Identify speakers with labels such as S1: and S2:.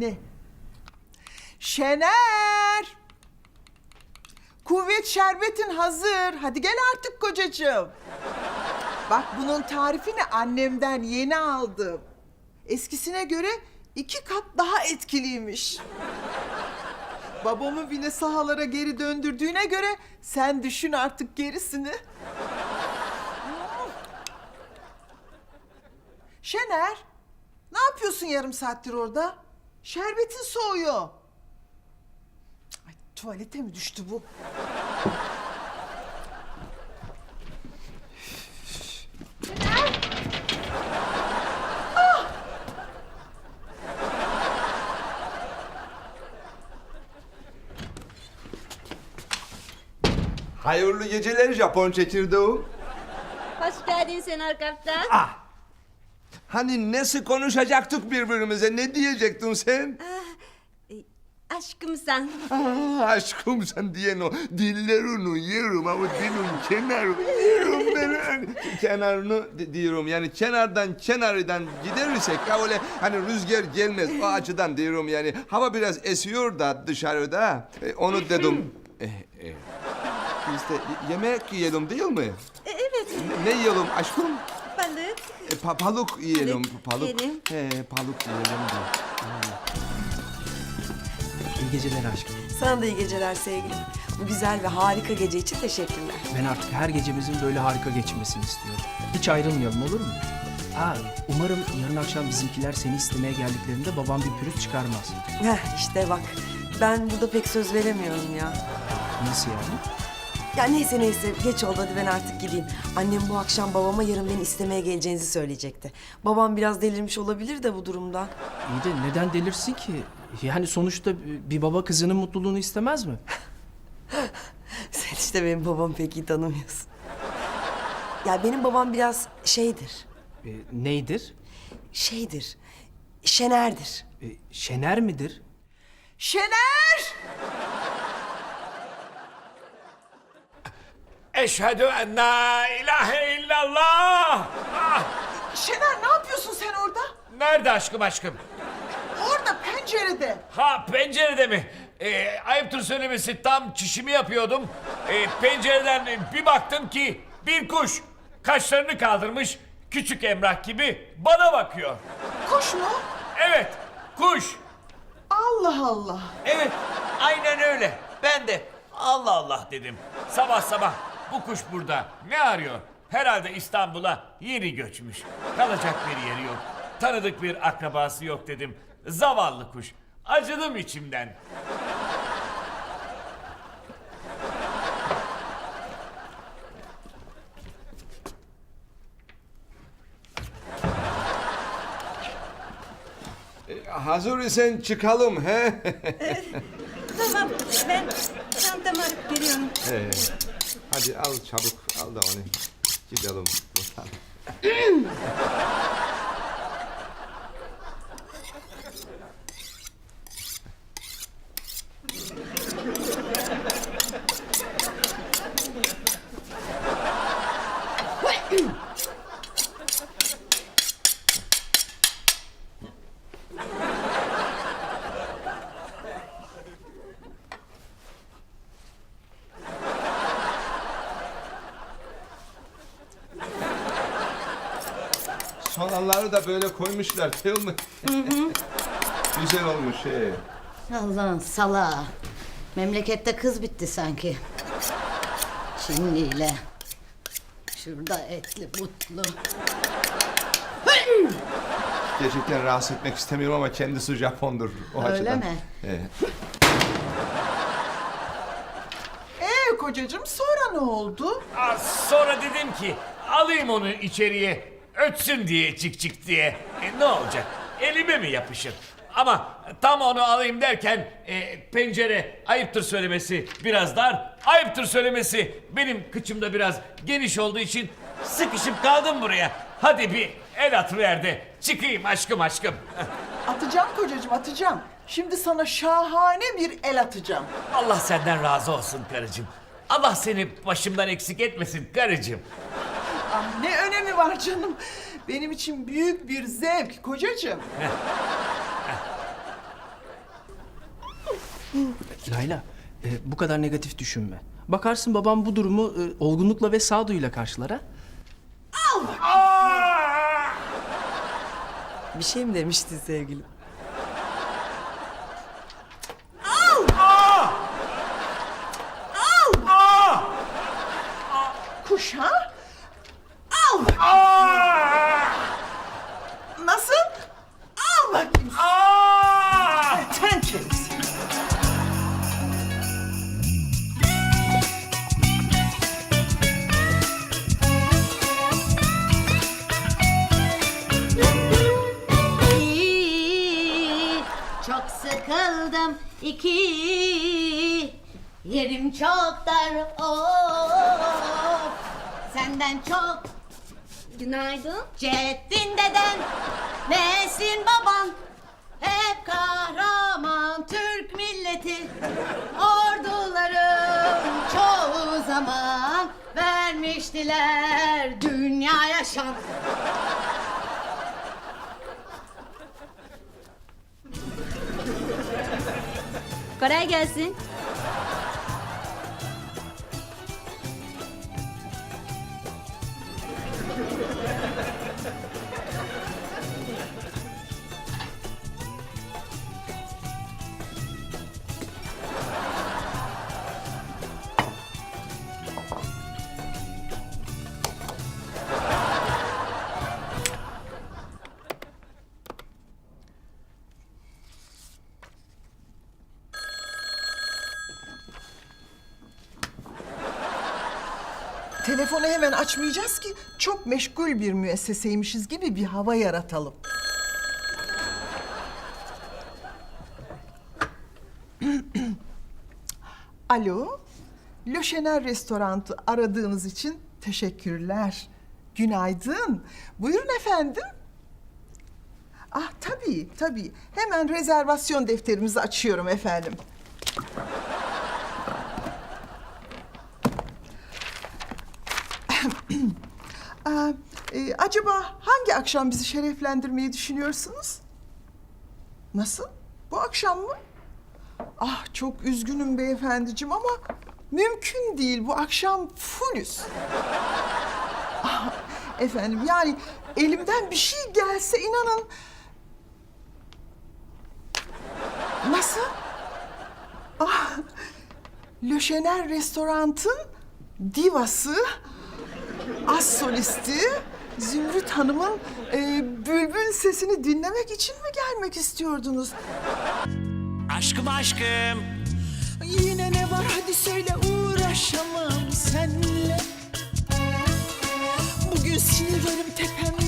S1: anne. Şener! Kuvvet şerbetin hazır. Hadi gel artık kocacığım. Bak bunun tarifini annemden yeni aldım. Eskisine göre iki kat daha etkiliymiş. Babamı bile sahalara geri döndürdüğüne göre sen düşün artık gerisini. Şener, ne yapıyorsun yarım saattir orada? Şerbetin soğuyor. Ay, tuvalete mi düştü bu?
S2: Hayırlı geceler Japon çekirdeği.
S3: Hoş geldin Senar Kaptan.
S2: Hani nasıl konuşacaktık birbirimize? Ne diyecektin sen?
S3: Aşkım sen.
S2: Aa, aşkım sen diyen o dillerini yerim ama dilin kenarı yerim ben. Kenarını di- diyorum yani kenardan kenardan gidersek ya öyle hani rüzgar gelmez o açıdan diyorum yani. Hava biraz esiyor da dışarıda. E, onu dedim. E, e. Biz de yemek yiyelim değil mi?
S3: E, evet
S2: Ne, ne yiyelim aşkım? Pa- balık yiyelim.
S3: Balık. yiyelim.
S2: He, balık yiyelim de.
S4: İyi geceler aşkım.
S5: Sana da iyi geceler sevgilim. Bu güzel ve harika gece için teşekkürler.
S4: Ben artık her gecemizin böyle harika geçmesini istiyorum. Hiç ayrılmayalım olur mu? Aa, umarım yarın akşam bizimkiler seni istemeye geldiklerinde babam bir pürüz çıkarmaz.
S5: Heh işte bak ben burada pek söz veremiyorum ya.
S4: Nasıl yani?
S5: Ya neyse neyse geç oldu hadi ben artık gideyim. Annem bu akşam babama yarın beni istemeye geleceğinizi söyleyecekti. Babam biraz delirmiş olabilir de bu durumdan.
S4: İyi de neden delirsin ki? Yani sonuçta bir baba kızının mutluluğunu istemez mi?
S5: Sen işte benim babamı pek iyi tanımıyorsun. Ya benim babam biraz şeydir.
S4: E, neydir?
S5: Şeydir. Şenerdir.
S4: E, şener midir?
S1: Şener!
S6: Eşhedü en la ilahe illallah. Ah,
S1: Şener ne yapıyorsun sen orada?
S6: nerede aşkım aşkım?
S1: Orada pencerede.
S6: Ha pencerede mi? Ee, ayıptır söylemesi tam çişimi yapıyordum. Ee, pencereden bir baktım ki bir kuş kaşlarını kaldırmış küçük Emrah gibi bana bakıyor.
S1: Kuş mu?
S6: Evet kuş.
S1: Allah Allah.
S6: Evet aynen öyle. Ben de Allah Allah dedim. Sabah sabah bu kuş burada ne arıyor? Herhalde İstanbul'a yeni göçmüş. Kalacak bir yeri yok. Tanıdık bir akrabası yok dedim. Zavallı kuş. Acıdım içimden.
S2: Hazır isen çıkalım he.
S3: Tamam ben çantamı alıp geliyorum.
S2: He. Hadi al çabuk al da onu. Gidelim buradan. Soğanları da böyle koymuşlar değil mi? Güzel olmuş he.
S7: Allah'ın salağı. Memlekette kız bitti sanki. Çinliyle. Şurada etli butlu.
S2: Gerçekten rahatsız etmek istemiyorum ama kendisi Japondur o
S7: Öyle
S2: açıdan.
S7: mi?
S2: He.
S1: Ee kocacığım sonra ne oldu?
S6: Aa, sonra dedim ki alayım onu içeriye ötsün diye çık çık diye. E, ne olacak? Elime mi yapışır? Ama tam onu alayım derken e, pencere ayıptır söylemesi biraz dar. Ayıptır söylemesi benim kıçımda biraz geniş olduğu için sıkışıp kaldım buraya. Hadi bir el atıver de çıkayım aşkım aşkım.
S1: Atacağım kocacığım atacağım. Şimdi sana şahane bir el atacağım.
S6: Allah senden razı olsun karıcığım. Allah seni başımdan eksik etmesin karıcığım.
S1: Ah, ne önemi var canım. Benim için büyük bir zevk kocacığım.
S4: Layla, e, bu kadar negatif düşünme. Bakarsın babam bu durumu e, olgunlukla ve sağduyuyla karşılar ha.
S5: Bir şey mi demiştin sevgilim?
S7: İki yerim çok dar of. Senden çok
S3: Günaydın.
S7: Ceddin deden Nesin baban. Hep kahraman Türk milleti. Ordularım çoğu zaman Vermiştiler dünyaya şan
S3: Kolay gelsin.
S1: Telefonu hemen açmayacağız ki çok meşgul bir müesseseymişiz gibi bir hava yaratalım. Alo, Löşener Restorantı aradığınız için teşekkürler. Günaydın. Buyurun efendim. Ah tabii, tabii. Hemen rezervasyon defterimizi açıyorum efendim. Aa, e, acaba hangi akşam bizi şereflendirmeyi düşünüyorsunuz? Nasıl? Bu akşam mı? Ah çok üzgünüm beyefendiciğim ama mümkün değil. Bu akşam fullüz. Ah, efendim yani elimden bir şey gelse inanın. Nasıl? Ah, Löşener Restorant'ın divası az solisti Zümrüt Hanım'ın e, bülbül sesini dinlemek için mi gelmek istiyordunuz?
S8: Aşkım aşkım.
S1: Yine ne var hadi söyle uğraşamam senle. Bugün sinirlerim tepem